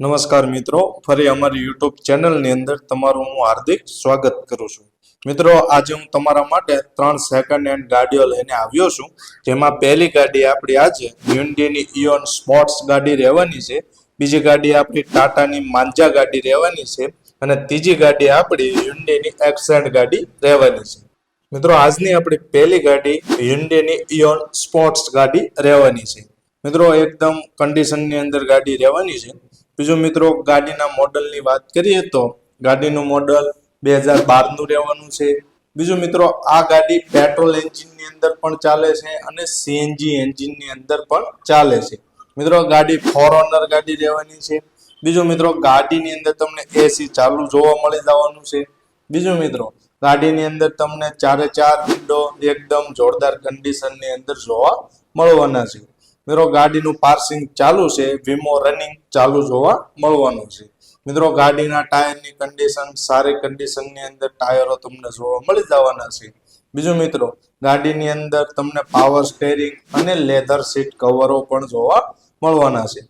નમસ્કાર મિત્રો, ફરી અમારી યુટ્યુબ ચેનલની અંદર તમારું હું હાર્દિક સ્વાગત કરું છું. મિત્રો, આજે હું તમારા માટે ત્રણ સેકન્ડ હેન્ડ ગાડીઓ લઈને આવ્યો છું, જેમાં પહેલી ગાડી આપણી આજે હ્યુન્ડીની ઇયોન સ્પોર્ટ્સ ગાડી રહેવાની છે, બીજી ગાડી આપણી ટાટાની માંજા ગાડી રહેવાની છે, અને ત્રીજી ગાડી આપણી હ્યુન્ડીની એક્સેન્ટ ગાડી રહેવાની છે. મિત્રો, આજની આપણી પહેલી ગાડી હ્યુન્ડીની ઇયોન સ્પોર્ટ્સ ગાડી રહેવાની છે. મિત્રો, એકદમ કન્ડિશનની અંદર ગાડી રહેવાની છે. બીજું મિત્રો ગાડીના મોડલની વાત કરીએ તો ગાડીનું મોડલ બે હજાર બારનું રહેવાનું છે. બીજું મિત્રો આ ગાડી પેટ્રોલ એન્જિનની અંદર પણ ચાલે છે અને સીએનજી એન્જિનની અંદર પણ ચાલે છે. મિત્રો ગાડી ફોરઓનર ગાડી રહેવાની છે. બીજું મિત્રો ગાડીની અંદર તમને એસી ચાલુ જોવા મળી જવાનું છે. બીજું મિત્રો ગાડીની અંદર તમને ચારે ચાર વિન્ડો એકદમ જોરદાર કન્ડિશનની અંદર જોવા મળવાના છે. મિત્રો, ગાડીનું પાર્સિંગ ચાલુ છે, વીમો રનિંગ ચાલુ જોવા મળવાનું છે. મિત્રો, ગાડીના ટાયરની કન્ડિશન સારી કન્ડિશનની અંદર ટાયરો તમને જોવા મળી જવાના છે. બીજું મિત્રો, ગાડીની અંદર તમને પાવર સ્ટેરિંગ અને લેધર સીટ કવરો પણ જોવા મળવાના છે.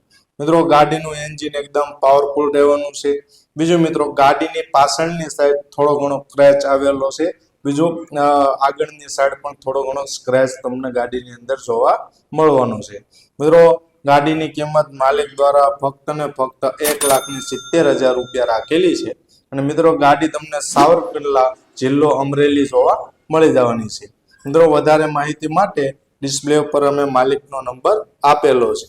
મિત્રો, ગાડીનું એન્જિન એકદમ પાવરફુલ રહેવાનું છે. બીજું મિત્રો, ગાડીની પાછળની સાઈડ થોડો ઘણો ક્રેચ આવેલો છે. બીજું આગળની સાઈડ પણ થોડો ઘણો સ્ક્રેચ તમને ગાડીની અંદર જોવા મળવાનો છે. મિત્રો, ગાડીની કિંમત માલિક દ્વારા ફક્ત ને ફક્ત એક લાખની સિત્તેર હજાર રૂપિયા રાખેલી છે. અને મિત્રો, ગાડી તમને સાવરકુંડલા જિલ્લો અમરેલી જોવા મળી જવાની છે. મિત્રો, વધારે માહિતી માટે ડિસ્પ્લે ઉપર અમે માલિકનો નંબર આપેલો છે.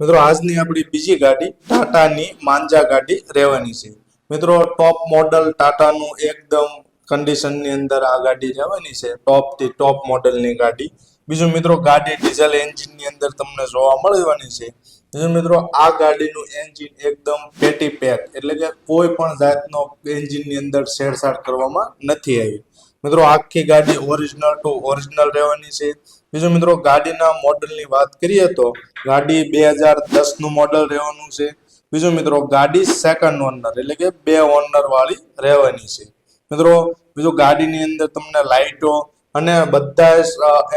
મિત્રો, આજની આપણી બીજી ગાડી ટાટાની માંજા ગાડી રહેવાની છે. મિત્રો ટોપ મોડલ ટાટાનું એકદમ કન્ડિશનની અંદર આ ગાડી જવાની છે. ટોપથી ટોપ મોડલની ગાડી. બીજું મિત્રો, ગાડી ડીઝલ એન્જિનની અંદર તમને જોવા મળવાની છે. બીજું મિત્રો, આ ગાડીનું એન્જિન એકદમ પેટી પેક એટલે કે કોઈ પણ જાતનો એન્જિનની અંદર છેડછાડ કરવામાં નથી આવી. મિત્રો, આખી ગાડી ઓરિજિનલ ટુ ઓરિજિનલ રહેવાની છે. બીજું મિત્રો, ગાડીના મોડલની વાત કરીએ તો, ગાડી બે હજાર દસનું મોડલ રહેવાનું છે. બીજું મિત્રો, ગાડી સેકન્ડ ઓનર એટલે કે બે ઓનર વાળી રહેવાની છે. મિત્રો બીજું ગાડીની અંદર તમને લાઇટો અને બધા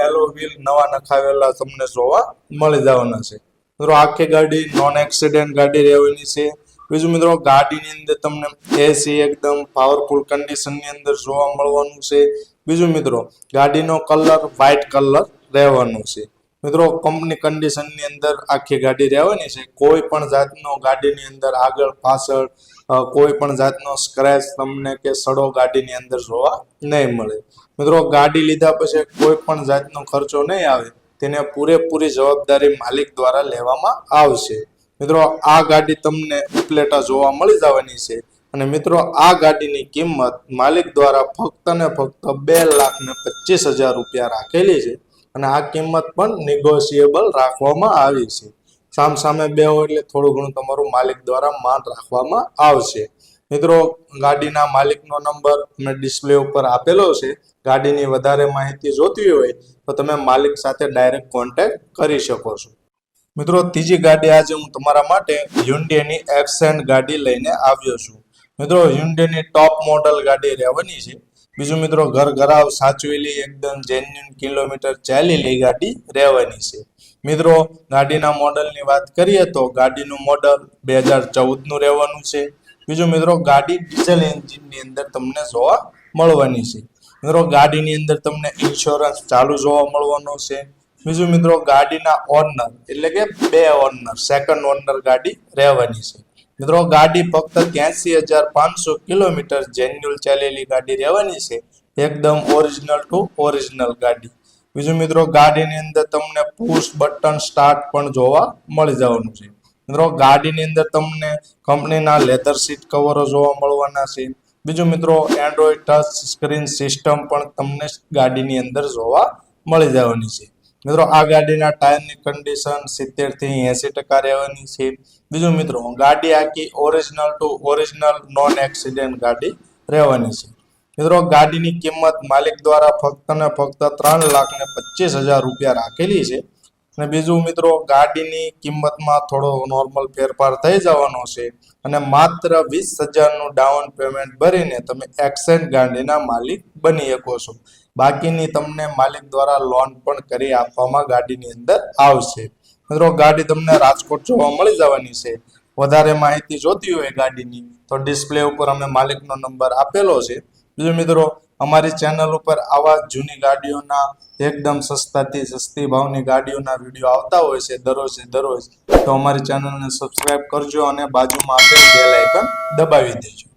એલો વ્હીલ નવા નખાવેલા તમને જોવા મળી જવાના છે. મિત્રો, આખી ગાડી નોન એક્સિડન્ટ ગાડી રહેવાની છે. બીજું મિત્રો, ગાડીની અંદર તમને એસી એકદમ પાવરફુલ કન્ડિશનની અંદર જોવા મળવાનું છે. બીજું મિત્રો, ગાડીનો કલર વ્હાઇટ કલર રહેવાનો છે. મિત્રો કંપની કન્ડિશનની અંદર આખી ગાડી રહેવાની છે. કોઈ પણ જાતનો ગાડીની અંદર આગળ પાછળ કોઈ પણ જાતનો સ્ક્રેચ તમને કે સડો ગાડીની અંદર જોવા નહીં મળે. મિત્રો, ગાડી લીધા પછી કોઈ પણ જાતનો ખર્ચો નહીં આવે. તેને પૂરેપૂરી જવાબદારી માલિક દ્વારા લેવામાં આવશે. મિત્રો, આ ગાડી તમને ઉપલેટા જોવા મળી જવાની છે. અને મિત્રો, આ ગાડીની કિંમત માલિક દ્વારા ફક્ત ને ફક્ત બે લાખ ને પચીસ હજાર રૂપિયા રાખેલી છે. અને આ કિંમત પણ નિગોશિયેબલ રાખવામાં આવી છે. સામ સામે બે હોય એટલે થોડું ઘણું તમારું માલિક દ્વારા માન રાખવામાં આવશે. મિત્રો, ગાડીના માલિકનો નંબર અમે ડિસ્પ્લે ઉપર આપેલો છે. ગાડીની વધારે માહિતી જોતી હોય તો તમે માલિક સાથે ડાયરેક્ટ કોન્ટેક્ટ કરી શકો છો. મિત્રો, ત્રીજી ગાડી આજે હું તમારા માટે હ્યુન્ડેની એક્સેન્ટ ગાડી લઈને આવ્યો છું. મિત્રો હ્યુન્ડેની ટોપ મોડલ ગાડી રહેવાની છે. બીજું મિત્રો, ઘર ઘરાવ સાચવેલી, એકદમ જેન્યુન કિલોમીટર ચાલેલી ગાડી રહેવાની છે. મિત્રો, ગાડીના મોડલની વાત કરીએ તો ગાડીનું મોડલ બે હજાર ચૌદનું રહેવાનું છે. બીજું મિત્રો, ગાડી ડીઝલ એન્જિનની અંદર તમને જોવા મળવાની છે. મિત્રો, ગાડીની અંદર તમને ઇન્સ્યોરન્સ ચાલુ જોવા મળવાનો છે. બીજું મિત્રો, ગાડીના ઓનર એટલે કે બે ઓનર સેકન્ડ ઓનર ગાડી રહેવાની છે. મિત્રો, ગાડી ફક્ત ત્યાંસી હજાર પાંચસો કિલોમીટર જેન્યુઅલ ચાલેલી ગાડી રહેવાની છે. એકદમ ઓરિજિનલ ટુ ઓરિજિનલ ગાડી. બીજું મિત્રો, ગાડીની અંદર તમને પુશ બટન સ્ટાર્ટ પણ જોવા મળી જવાનું છે. મિત્રો, ગાડીની અંદર તમને કંપનીના લેધર સીટ કવરો જોવા મળવાના છે. બીજું મિત્રો એન્ડ્રોઈડ ટચ સ્ક્રીન સિસ્ટમ પણ તમને ગાડીની અંદર જોવા મળી જવાની છે. મિત્રો, આ ગાડીના ટાયરની કન્ડિશન સિત્તેરથી એસી ટકા રહેવાની છે. બીજું મિત્રો, ગાડી આખી original to original non accident ગાડી રહેવાની છે. મિત્રો, ગાડીની કિંમત માલિક દ્વારા ફક્ત ને ફક્ત ત્રણ લાખ ને પચીસ હજાર રૂપિયા રાખેલી છે. અને બીજું મિત્રો, ગાડીની કિંમતમાં થોડો નોર્મલ ફેરફાર થઈ જવાનો છે અને માત્ર વીસ હજારનું ડાઉન પેમેન્ટ ભરીને તમે એક્સેન્ટ ગાડીના માલિક બની શકો છો. બાકીની તમને માલિક દ્વારા લોન પણ કરી આપવામાં ગાડીની અંદર આવશે. મિત્રો, ગાડી તમને રાજકોટ જોવા મળી જવાની છે. વધારે માહિતી જોતી હોય ગાડીની, તો ડિસ્પ્લે ઉપર અમે માલિકનો નંબર આપેલો છે. બીજું મિત્રો, અમારી ચેનલ ઉપર આવા જૂની ગાડીઓના એકદમ સસ્તાથી સસ્તી ભાવની ગાડીઓના વીડિયો આવતા હોય છે, દરરોજ દરરોજ, તો અમારી ચેનલને સબસ્ક્રાઇબ કરજો અને બાજુમાં આપેલ બેલ આઇકન દબાવી દેજો.